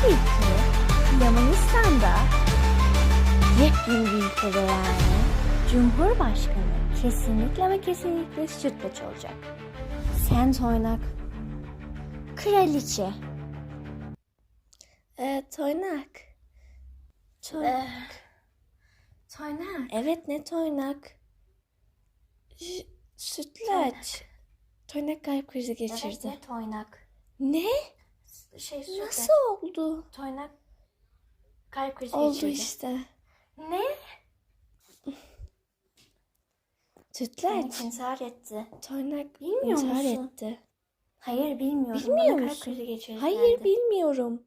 Tabii ki Yunanistan'da yepyeni bir ülkede yani Cumhurbaşkanı kesinlikle ve kesinlikle sütlaç olacak. Sen toynak. Kraliçe. Ee, toynak. Toynak. Toynak. Evet ne toynak? Ş- sütlaç. Toynak kalp krizi geçirdi. Evet ne toynak. Ne? Şey sütlaç. Nasıl oldu? Toynak kalp krizi Oldu geçirdi. işte. Ne? Toynak intihar etti. Toynak Bilmiyor intihar musun? etti. Hayır bilmiyorum. Bilmiyor Bana kalp musun? krizi geçirdi. Hayır dedi. bilmiyorum.